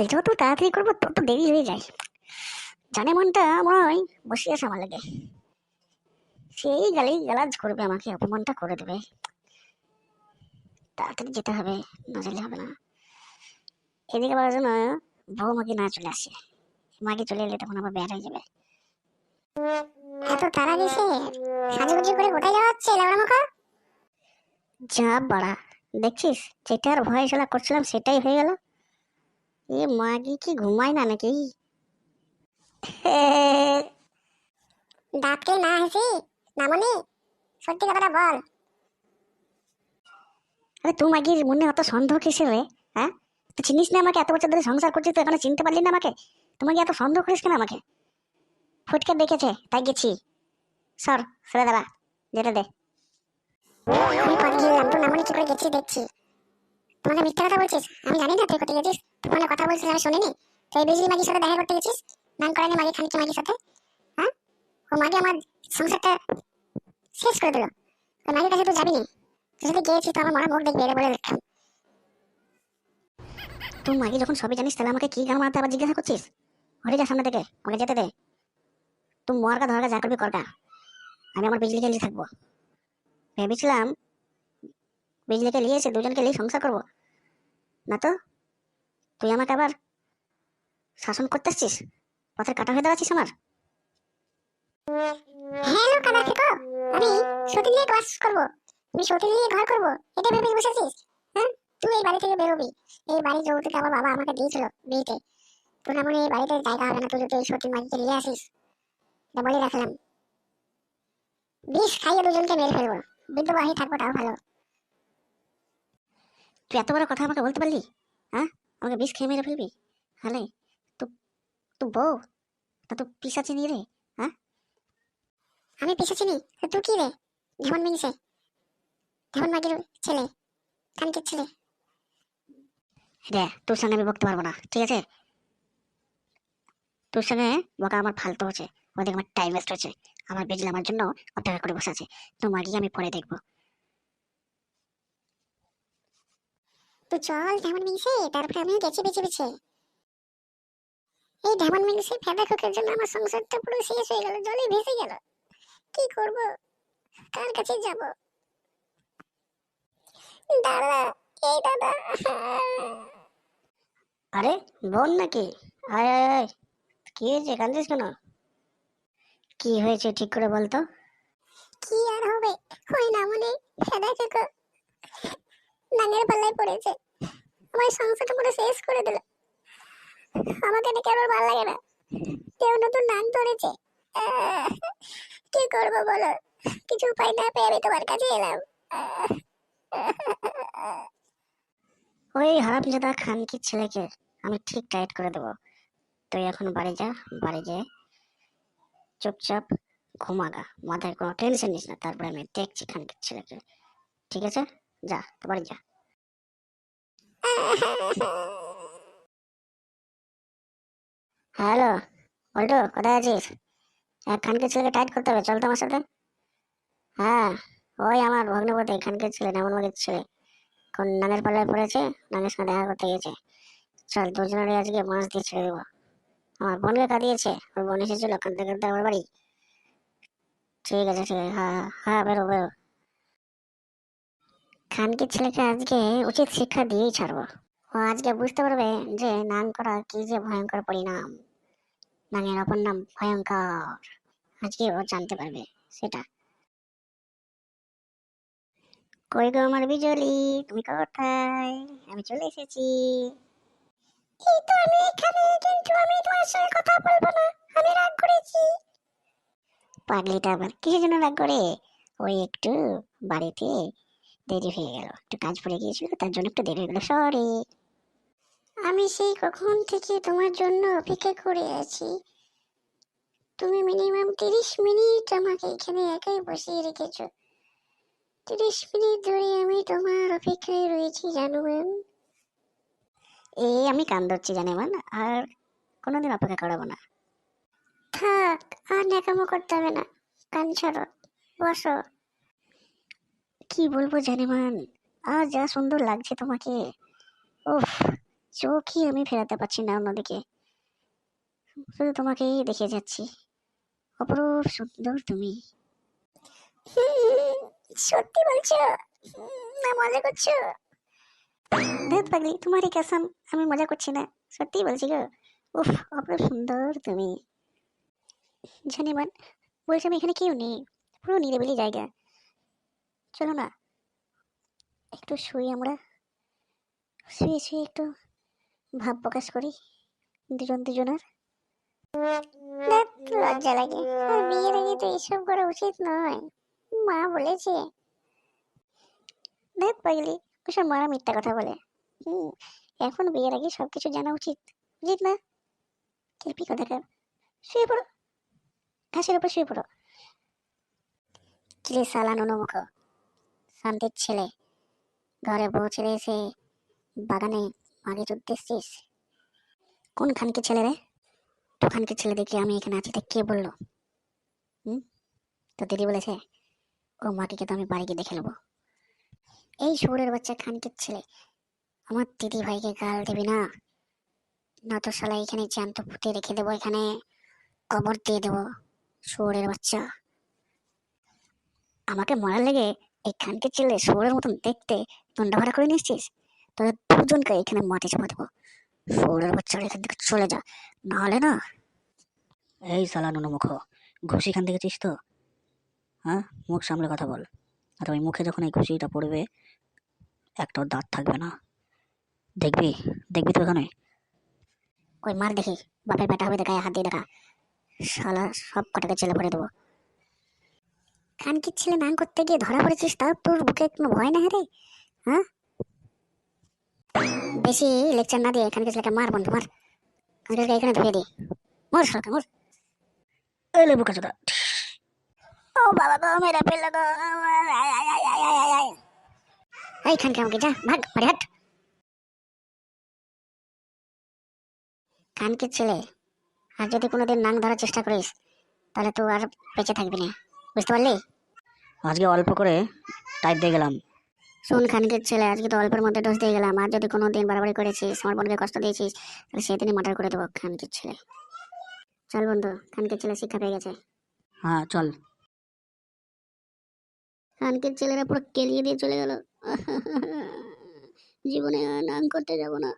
কাজ যত তাড়াতাড়ি করব, তত দেরি হয়ে যায়। জানে মনটা আমার বসে আছে আমার লাগে। সেই গালি গালাজ করবে আমাকে, অপমানটা করে দেবে। তাড়াতাড়ি যেতে হবে, না যেলে হবে না। এদিকে আবার যেন বউ মাকে না চলে আসে। মাকে চলে এলে তখন আবার বের হয়ে যাবে। এত তারা দিছে সাজুগুজু করে কোথায় যাওয়া হচ্ছে যা বাড়া, দেখছিস? যেটার ভয় শালা করছিলাম, সেটাই হয়ে গেল। এ মাগি কি ঘুমায় না নাকি? দাঁতকে না হেসি নামনি সত্যি কথাটা বল। আরে তুই মাগির মনে অত সন্দেহ কিসের রে হ্যাঁ? তুই চিনিস না আমাকে? এত বছর ধরে সংসার করছিস তো এখনও চিনতে পারলি না আমাকে? তোমাকে এত সন্দেহ করিস কেন আমাকে? ফুটকে দেখেছে তাই গেছি। সর সরে দাঁড়া যেতে দে। আমি তো নামনি কি করে গেছি দেখছি। তোমাকে মিথ্যা কথা বলছিস? আমি জানি না তুই কোথায় গেছিস। ফোনে কথা বলছিস আমি শুনিনি? তুই এই বিজলি মাগির সাথে দেখা করতে গেছিস? নাম করানি মাগি খানিকে মাগির সাথে। হ্যাঁ? ও মাগি আমার সংসারটা শেষ করে দিল। ওই মাগির কাছে তুই যাবি না? তুই যদি গিয়েছিস তো আমার মরা মুখ দেখবি, এটা বলে রাখলাম তুই মাগি যখন সবই জানিস, তাহলে আমাকে কি গান মারতে আবার জিজ্ঞাসা করছিস? হরে যা সামনে থেকে, আমাকে যেতে দে। তুই মরকা ধরকা যা করবি করকা আমি আমার বিজলিকে নিয়ে থাকব। ভেবেছিলাম বিজলিকে নিয়ে এসে দুজনকে নিয়ে সংসার করব। না তো? তুই আমাকে আবার শাসন করতে আসছিস? পথের কাটা হয়ে দাঁড়াচ্ছিস আমার? হ্যালো কাদা থেকে। আমি সতী নিয়ে ক্লাস করব। আমি সতী নিয়ে ঘর করব। এটা ভেবে বসেছিস হ্যাঁ? তুই এই বাড়ি থেকে বেরোবি। এই বাড়ি যৌতুক আমার বাবা আমাকে দিয়েছিল বিয়েতে। তোর এমন এই বাড়িতে জায়গা হবে না? তুই যদি এই সতী মাগিকে নিয়ে আসিস? এটা বলে রাখলাম। বিষ খাইয়ে দুজনকে মেরে ফেলব। হয়ে থাকব তাও ভালো। তুই এত বড় কথা আমাকে বলতে পারলি? হ্যাঁ? আমাকে বিষ খেয়ে মেরে ফেলবি? হালে তু তু বউ, তা তুই পিসাচি নিয়ে রে হ্যাঁ আমি পিছাচ্ছি নি তো তুই কি রে? ঝেমন মিনিসে ঝেমন মাগির ছেলে কানকির ছেলে। রে, তোর সঙ্গে আমি বকতে পারব না, ঠিক আছে? তোর সঙ্গে বকা আমার ফালতু হচ্ছে। ওদিকে আমার টাইম ওয়েস্ট হচ্ছে। আমার বিজলি আমার জন্য অপেক্ষা করে বসে আছে। তোমার গিয়ে আমি পরে দেখব। তুই চল ঝেমন মিনিসে তারপরে আমিও গেছি বেছে বেছে। এই ঝেমন মিনিসে ফেদা খোকের জন্য আমার সংসারটা পুরো শেষ হয়ে গেল, জলে ভেসে গেল। কি করব? কার কাছে যাব? দাদা, এই দাদা। আরে, বোন নাকি? আয় আয় আয়। কি হয়েছে কান্দিস কেন? কি হয়েছে, ঠিক করে বলতো? কি আর হবে? ওই না মনে, ফেদা খোকো নাঙের পাল্লায় পড়েছে। আমার সংসারটা পুরো শেষ করে দিল। আমাকে দেখে আবার ভালো লাগে না। কেউ নতুন নাম ধরেছে। কি করব বলো? কিছু উপায় না পেয়ে আমি তোমার কাছে এলাম। ওই হারামজাদা খানকির ছেলেকে আমি ঠিক টাইট করে দেবো। তুই এখন বাড়ি যা, বাড়ি যেয়ে চুপচাপ ঘুমাগা মাথায় কোনো টেনশন নিস না, তারপরে আমি দেখছি খানকির ছেলেকে। ঠিক আছে? যা, বাড়ি যা। হ্যালো বল্টু কোথায় আছিস? এক খানকির ছেলেকে টাইট করতে হবে চল তো আমার সাথে। হ্যাঁ ওই আমার ভগ্নপতি খানকির ছেলে নেমন মাগের ছেলে। কোন নাঙের পাল্লায় পড়েছে? নাঙের সঙ্গে দেখা করতে গেছে চল দুজনেরই আজকে মাছ দিয়ে ছেড়ে দেবো। আমার বোনকে কাঁদিয়েছে ওর বোন এসেছিল কাঁদতে কাঁদতে আমার বাড়ি। ঠিক আছে ঠিক আছে হ্যাঁ হ্যাঁ, হ্যাঁ বেরো বেরো। খানকির ছেলেকে আজকে উচিত শিক্ষা দিয়েই ছাড়বো। ও আজকে বুঝতে পারবে যে নাং করা কি যে ভয়ঙ্কর পরিণাম। নাঙের অপর নাম ভয়ঙ্কর। আজকে ও জানতে পারবে সেটা। কই গো আমার বিজলি? তুমি কোথায়? আমি চলে এসেছি। এই তো আমি এখানে, কিন্তু আমি তোমার সঙ্গে কথা বলব না। আমি রাগ করেছি। পাগলিটা আবার কিসের জন্য রাগ করে? ওই একটু বাড়িতে দেরি হয়ে গেল। একটু কাজ পড়ে গিয়েছিল তার জন্য একটু দেরি হয়ে গেল। সরি আমি সেই কখন থেকে তোমার জন্য অপেক্ষা করে আছি? তুমি মিনিমাম তিরিশ মিনিট আমাকে এখানে একাই বসিয়ে রেখেছো। তিরিশ মিনিট ধরে আমি তোমার অপেক্ষায় রয়েছি জানো ম্যাম। এই আমি কান ধরছি জানে মান আর কোনোদিন অপেক্ষা করাবো না। থাক আর ন্যাকামো করতে হবে না। কান ছাড়ো। বসো। কি বলব জানে মান আর যা সুন্দর লাগছে তোমাকে। উফ, চোখই আমি ফেরাতে পারছি না অন্যদিকে। শুধু তোমাকেই দেখে যাচ্ছি। অপরূপ সুন্দর তুমি। সত্যি বলছো? না, মজা করছ? দেখ পাগলি তোমারই কাসাম আমি মজা করছি না। সত্যিই বলছি গো। উফ, অপরূপ সুন্দর তুমি। জানি মান বলছি আমি এখানে কেউ নেই। পুরো নিরিবিলি জায়গা। চলো না। একটু শুই আমরা। শুয়ে শুয়ে একটু ভাব প্রকাশ করি, দুজন দুজনের। লজ্জা লাগে। আর বিয়ের আগে তো এসব করা উচিত নয়। মা বলেছে। দেখ, পাগলি, ওসব মারা মিথ্যা কথা বলে। হুম, এখন বিয়ের আগে সব কিছু জানা উচিত। উচিত না? কেপি কথা কার শুয়ে পড়ো। ঘাসের উপর শুয়ে পড়ো। কিলে সালান অনুমুখ শান্তির ছেলে। ঘরে ছেলে এসে বাগানে মাগে চুদ্দেছিস কোন খানকে ছেলে রে? তো খানকে ছেলে দেখি আমি এখানে আছি তা কে বলল? হুম? তো দিদি বলেছে, ও মাটিকে তো আমি বাড়ি গিয়ে দেখে নেব। এই শহরের বাচ্চা খানকের ছেলে। আমার দিদি ভাইকে গাল দেবে না। না তো শালা এখানে জ্যান্ত পুঁতে রেখে দেবো, এখানে কবর দিয়ে দেবো শহরের বাচ্চা। আমাকে মারার লেগে এই খানকের ছেলে শহরের মতন দেখতে দণ্ডা ভাড়া করে নিয়েছিস তোদের দুজনকে এখানে মাটি চাপা দেবো। শহরের বাচ্চারা এখান থেকে চলে যা, নাহলে না এই সালা মুখ ঘুষি খান দেখেছিস তো? হ্যাঁ? মুখ সামলে কথা বল। আর ওই মুখে যখন এই ঘুষিটা পড়বে একটাও দাঁত থাকবে না। দেখবি? দেখবি তো এখানে? ওই মার দেখি, বাপের বেটা হবে দেখা হাত দিয়ে দেখা। শালা সব কটাকে ছেলে ভরে দেবো। খানকির ছেলে নাং করতে গিয়ে ধরা পড়েছিস তাও তোর বুকে কোনো ভয় না রে? হ্যাঁ? বেশি লেকচার না দিয়ে খানকির ছেলেকে মার বন্ধু মার। ছেলেকে এখানে ধুয়ে দি। মর শালাকে মর। এই লেবু কাচুদা। ও বাবা গো মেরা পেলে গো এই খানকে আমাকে যা ভাগ বাড়ি হাট। ছেলে আর যদি কোনোদিন নাং ধরার চেষ্টা করিস তাহলে তুই আর বেঁচে থাকবি না। বুঝতে পারলি? আজকে অল্প করে টাইপ দিয়ে গেলাম। শোন খানকির ছেলে আজকে তো অল্পের মধ্যে ডোজ দিয়ে গেলাম। আর যদি কোনো দিন বাড়াবাড়ি করেছিস আমার বোনকে কষ্ট দিয়েছিস তাহলে সেদিনই মার্ডার করে দেবো খানকির ছেলে। চল বন্ধু খানকির ছেলে শিক্ষা পেয়ে গেছে। হ্যাঁ চল। খানকের ছেলেরা পুরো কেলিয়ে দিয়ে চলে গেল। জীবনে আর নাং করতে যাব না।